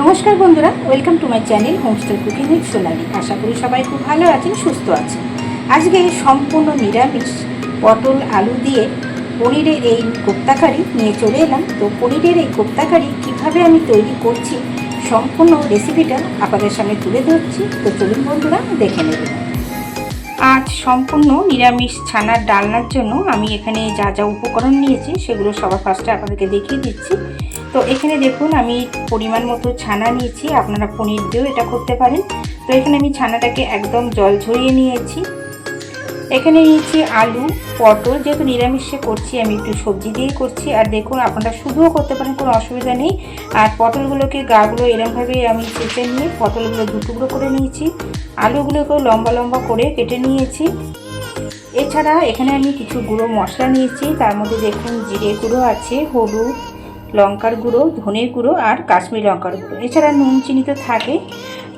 নমস্কার বন্ধুরা welcome to my channel homestar cooking with Sonali. আশা করি সবাই খুব ভালো আছেন, সুস্থ আছেন। আজকে সম্পূর্ণ নিরামিষ, পটল, আলু দিয়ে পনিরের এই কোপ্তাকারি নিয়ে চলে এলাম। তো পনিরের এই কোপ্তাকারি কীভাবে আমি তৈরি করছি, সম্পূর্ণ রেসিপিটা আপনাদের সামনে তুলে ধরছি। তো চলুন বন্ধুরা, দেখে নেবেন আজ সম্পূর্ণ নিরামিষ ছানার ডালনার জন্য আমি এখানে যা যা উপকরণ নিয়েছি, সেগুলো সবার ফার্স্টে আপনাদেরকে দেখিয়ে দিচ্ছি। তো এখানে দেখুন, আমি পরিমাণ মতো ছানা নিয়েছি। আপনারা পনির দিয়েও এটা করতে পারেন। তো এখানে আমি ছানাটাকে একদম জল ঝরিয়ে নিয়েছি। এখানে নিয়েছি আলু, পটল। যেহেতু নিরামিষে করছি, আমি একটু সবজি দিয়েই করছি। আর দেখুন, আপনারা শুধুও করতে পারেন, কোনো অসুবিধা নেই। আর পটলগুলোকে গাগুলো এরমভাবে আমি চেঁচে নিয়ে পটলগুলো দু টুকরো করে নিয়েছি। আলুগুলোকেও লম্বা লম্বা করে কেটে নিয়েছি। এছাড়া এখানে আমি কিছু গুঁড়ো মশলা নিয়েছি। তার মধ্যে দেখুন, জিরে গুঁড়ো আছে, হলুদ, লঙ্কার গুঁড়ো, ধনের গুঁড়ো আর কাশ্মীর লঙ্কার গুঁড়ো। এছাড়া নুন, চিনি তো থাকে।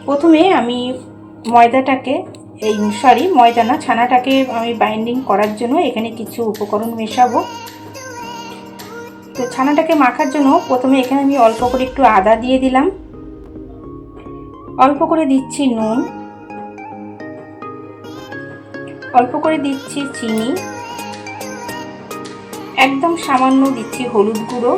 প্রথমে আমি ময়দাটাকে এই সরি ময়দা না ছানাটাকে আমি বাইন্ডিং করার জন্য এখানে কিছু উপকরণ মেশাবো। তো ছানাটাকে মাখার জন্য প্রথমে এখানে আমি অল্প করে একটু আদা দিয়ে দিলাম। অল্প করে দিচ্ছি নুন। অল্প করে দিচ্ছি চিনি। একদম সামান্য দিচ্ছি হলুদ গুঁড়ো।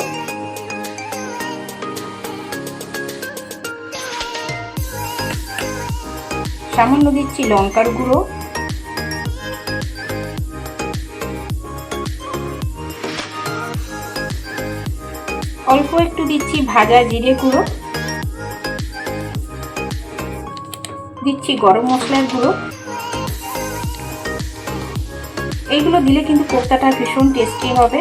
সামান্য দিচ্ছি লঙ্কার গুঁড়ো। অল্প একটু দিচ্ছি ভাজা জিরে গুঁড়ো। দিচ্ছি গরম মশলার গুঁড়ো। এইগুলো দিলে কিন্তু কোপ্তাটা ভীষণ টেস্টি হবে।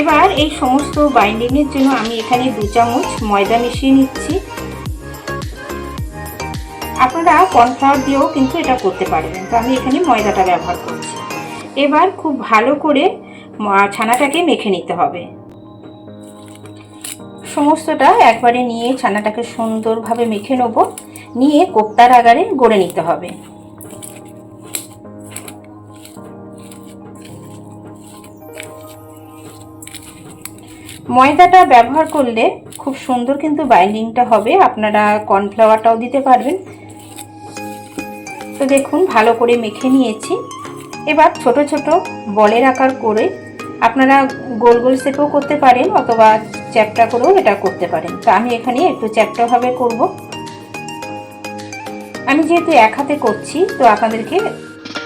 এবার এই সমস্ত বাইন্ডিংয়ের জন্য আমি এখানে দু চামচ ময়দা মিশিয়ে নিচ্ছি। আপনারা কর্নফ্লাওয়ার দিয়েও কিন্তু এটা করতে পারবেন। তো আমি এখানে ময়দাটা ব্যবহার করছি। এবার খুব ভালো করে ছানাটাকে মেখে নিতে হবে। সমস্তটা একবারে নিয়ে ছানাটাকে সুন্দরভাবে মেখে নেব। নিয়ে কোপ্তার আগারে গড়ে নিতে হবে। ময়দাটা ব্যবহার করলে খুব সুন্দর কিন্তু বাইন্ডিংটা হবে। আপনারা কর্নফ্লাওয়ারটাও দিতে পারবেন। তো দেখুন, ভালো করে মেখে নিয়েছি। এবার ছোট ছোট বলের আকার করে আপনারা গোল গোল শেপও করতে পারেন অথবা চ্যাপটা করেও এটা করতে পারেন। তো আমি এখানে একটু চ্যাপটাভাবে করব। আমি যেহেতু এক হাতে করছি, তো আপনাদেরকে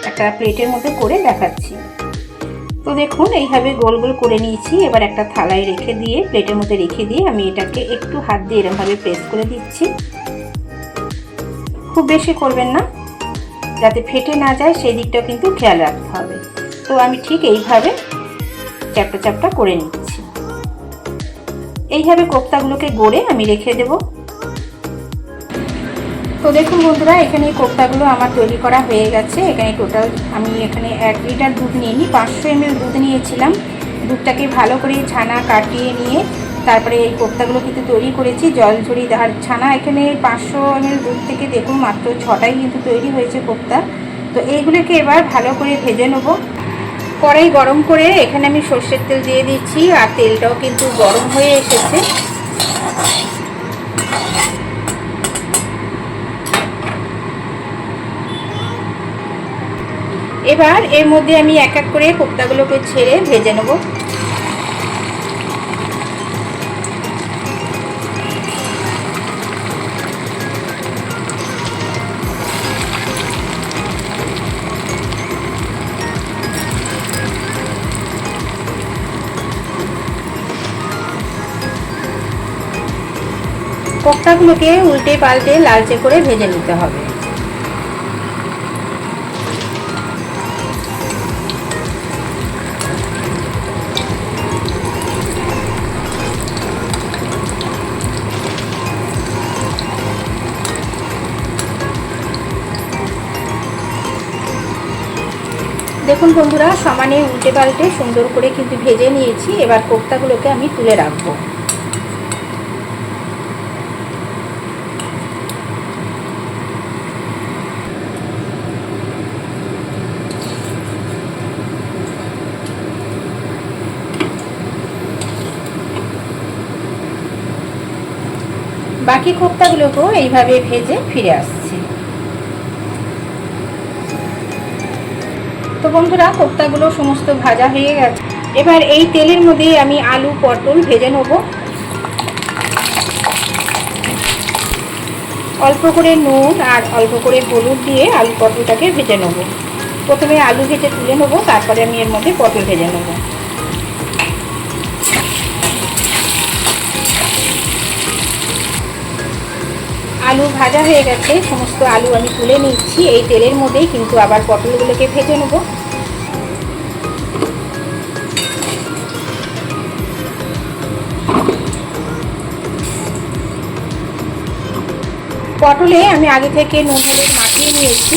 একটা প্লেটের মধ্যে করে দেখাচ্ছি। তো দেখুন, এইভাবে গোল গোল করে নিয়েছি। এবার একটা থালায় রেখে দিয়ে, প্লেটের মধ্যে রেখে দিয়ে আমি এটাকে একটু হাত দিয়ে এরমভাবে প্রেস করে দিচ্ছি। খুব বেশি করবেন না। যাতে ফেটে না যায় সেই দিকটাও কিন্তু খেয়াল রাখতে হবে। তো আমি ঠিক এইভাবে চ্যাপটা চ্যাপটা করে নিচ্ছি। এইভাবে কোপ্তাগুলোকে গড়ে আমি রেখে দেব। তো দেখুন বন্ধুরা, এখানে কোপ্তাগুলো আমার তৈরি করা হয়ে গেছে। এখানে টোটাল আমি এখানে এক লিটার দুধ নিয়ে নিই পাঁচশো এমএল দুধ নিয়েছিলাম। দুধটাকে ভালো করে ছানা কাটিয়ে নিয়ে তারপরে এই কোপ্তাগুলো কিন্তু তৈরি করেছি, জল ঝরি আর ছানা এখানে পাঁচশো এমএল দুধ থেকে দেখুন মাত্র ছটাই কিন্তু তৈরি হয়েছে কোপ্তা। তো এইগুলোকে এবার ভালো করে ভেজে নেব। কড়াই গরম করে এখানে আমি সর্ষের তেল দিয়ে দিচ্ছি আর তেলটাও কিন্তু গরম হয়ে এসেছে। এবার এর মধ্যে আমি এক এক করে কোপ্তাগুলোকে ছেড়ে ভেজে নেব। কোপ্তাগুলোকে উল্টে পাল্টে লালচে করে ভেজে নিতে হবে। দেখুন বন্ধুরা, সমানে উল্টে পাল্টে সুন্দর করে কিন্তু ভেজে নিয়েছি। এবার কোপ্তাগুলোকে আমি তুলে রাখব। বাকি কোপ্তাগুলোকেও এইভাবে ভেজে ফিরে আসছি। তো বন্ধুরা কোপ্তাগুলো সমস্ত ভাজা হয়ে গেছে। এবার এই তেলের মধ্যে আমি আলু, পটল ভেজে নেব। অল্প করে নুন আর অল্প করে হলুদ দিয়ে আলু, পটলটাকে ভেজে নেব। প্রথমে আলু ভেজে তুলে নেব, তারপরে আমি এর মধ্যে পটল ভেজে নেব। আলু ভাজা হয়ে গেছে, সমস্ত আলু আমি তুলে নিচ্ছি, এই তেলের মধ্যেই কিন্তু আবার পটলগুলোকে ভেজে নেব। পটলে আমি আগে থেকে নুন, হলুদ মাখিয়ে নিয়েছি।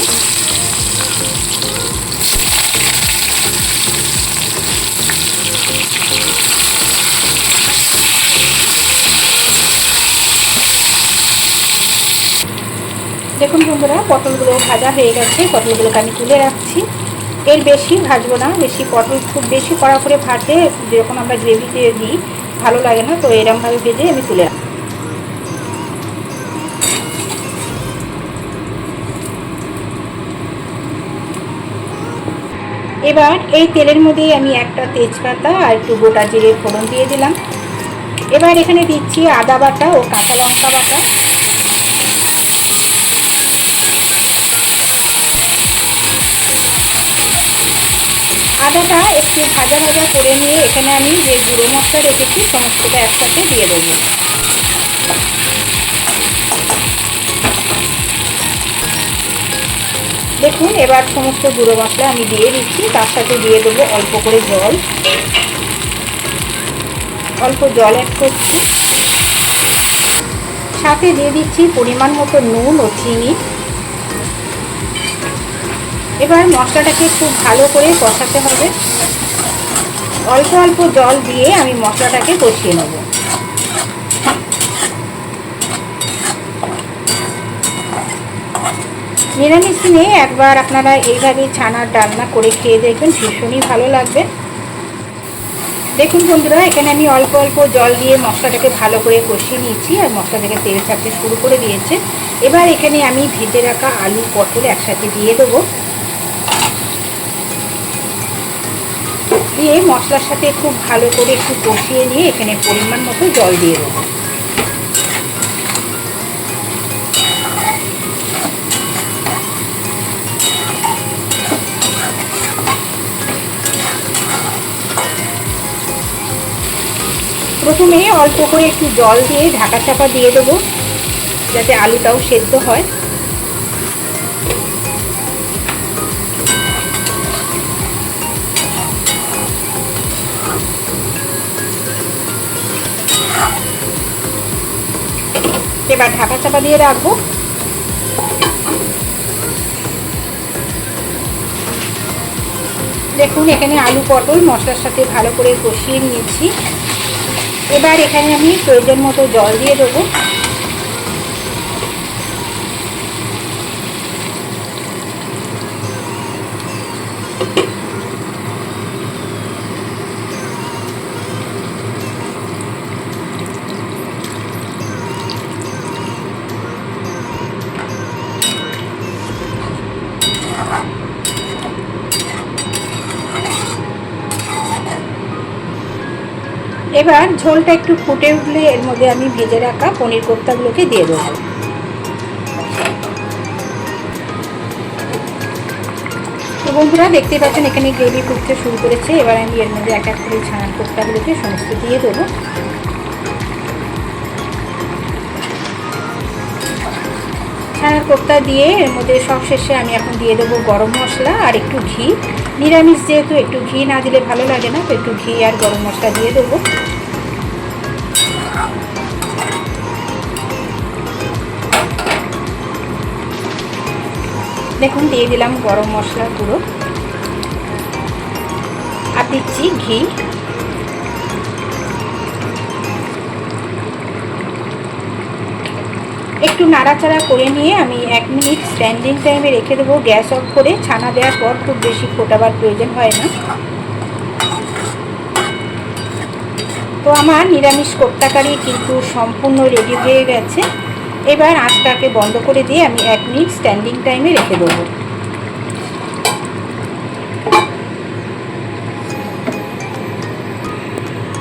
দেখুন বন্ধুরা, পটলগুলো ভাজা হয়ে গেছে, পটলগুলোকে আমি তুলে রাখছি। এর বেশি ভাজবো না, বেশি পটল খুব বেশি কড়া করে ভাজতে যেরকম আমরা গ্রেভিতে দিই, ভালো লাগে না, তো এরমভাবে ভেজে আমি তুলে রাখছি। এবার এই তেলের মধ্যে আমি একটা তেজপাতা আর একটু গোটা জিরে ফোড়ন দিয়ে দিলাম। এবার এখানে দিচ্ছি আদা বাটা ও কাঁচা লঙ্কা বাটা। আদাটা একটু ভাজা ভাজা করে নিয়ে এখানে আমি যে গুঁড়ো মশলা রেখেছি, সমস্তটা একসাথে দিয়ে দেবো। দেখুন, এবার সমস্ত গুঁড়ো মশলা আমি দিয়ে দিচ্ছি, তার সাথে দিয়ে দেবো অল্প করে জল। অল্প জল অ্যাড করছি। সাথে দিয়ে দিচ্ছি পরিমাণ মতো নুন ও চিনি। এবার মশলাটাকে খুব ভালো করে কষাতে হবে। অল্প অল্প জল দিয়ে আমি মশলাটাকে কষিয়ে নেব। নিরামিষ দিনে একবার আপনারা এইভাবে ছানার ডালনা করে খেয়ে দেখবেন, ভীষণই ভালো লাগবে। দেখুন বন্ধুরা, এখানে আমি অল্প অল্প জল দিয়ে মশলাটাকে ভালো করে কষিয়ে নিয়েছি আর মশলা থেকে তেল ছাড়তে শুরু করে দিয়েছে। এবার এখানে আমি ভেজে রাখা আলু পটল একসাথে দিয়ে দেবো। দিয়ে মশলার সাথে খুব ভালো করে একটু কষিয়ে নিয়ে এখানে পরিমাণ মতো জল দিয়ে দেবো। প্রথমে অল্প করে একটু জল দিয়ে ঢাকা চাপা দিয়ে দেবো, যাতে আলুটাও সেদ্ধ হয়। এবার ঢাকা চাপা দিয়ে রাখব। দেখুন, এখানে আলু পটল মশলার সাথে ভালো করে কষিয়ে নিয়েছি। এবার এখানে আমি প্রয়োজন মতো জল দিয়ে দেবো। এবার ঝোলটা একটু ফুটে উঠলে এর মধ্যে আমি ভেজে রাখা পনির কোপ্তাগুলোকে দিয়ে দেবো। তো বন্ধুরা দেখতে পাচ্ছেন, এখানে গ্রেভি করতে শুরু করেছে। এবার আমি এর মধ্যে এক এক করে ছানার কোপ্তাগুলোকে সমস্ত দিয়ে দেবো। ছানার কোপ্তা দিয়ে এর মধ্যে সব শেষে আমি এখন দিয়ে দেবো গরম মশলা আর একটু ঘি। নিরামিষ যেহেতু একটু ঘি না দিলে ভালো লাগে না, তো একটু ঘি আর গরম মশলা দিয়ে দেবো। দেখুন, দিয়ে দিলাম গরম মশলা গুঁড়ো। আর দিচ্ছি ঘি। একটু নাড়াচাড়া করে নিয়ে আমি এক মিনিট স্ট্যান্ডিং টাইমে রেখে দেবো। গ্যাস অফ করে ছানা দেওয়ার পর খুব বেশি ফোটাবার প্রয়োজন হয় না। তো আমার নিরামিষ কোপ্তাকারি কিন্তু সম্পূর্ণ রেডি হয়ে গেছে। এবার আঁচটাকে বন্ধ করে দিয়ে আমি এক মিনিট স্ট্যান্ডিং টাইমে রেখে দেবো।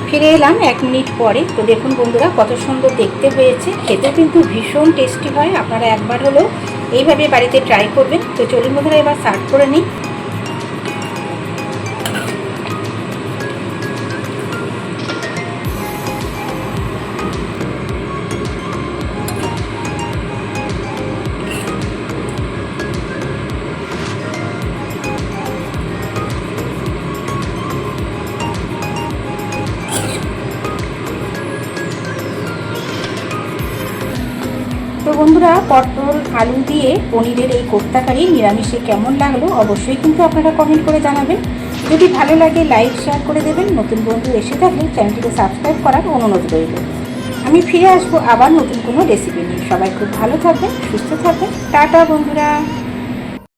ফিরে এলাম এক মিনিট পরে। তো দেখুন বন্ধুরা, কত সুন্দর দেখতে হয়েছে। খেতে কিন্তু ভীষণ টেস্টি হয়। আপনারা একবার হলেও এইভাবে বাড়িতে ট্রাই করবেন। তো চলুন বন্ধুরা, এবার সার্ভ করে নিই। তো বন্ধুরা, পটল, আলু দিয়ে পনিরের এই কোপ্তাকারি নিরামিষে কেমন লাগল অবশ্যই কিন্তু আপনারা কমেন্ট করে জানাবেন। যদি ভালো লাগে লাইক শেয়ার করে দেবেন। নতুন বন্ধু এসে থাকলে চ্যানেলটিকে সাবস্ক্রাইব করার অনুরোধ রইল। আমি ফিরে আসব আবার নতুন কোনো রেসিপি নিয়ে। সবাই খুব ভালো থাকবেন, সুস্থ থাকবেন। টাটা বন্ধুরা।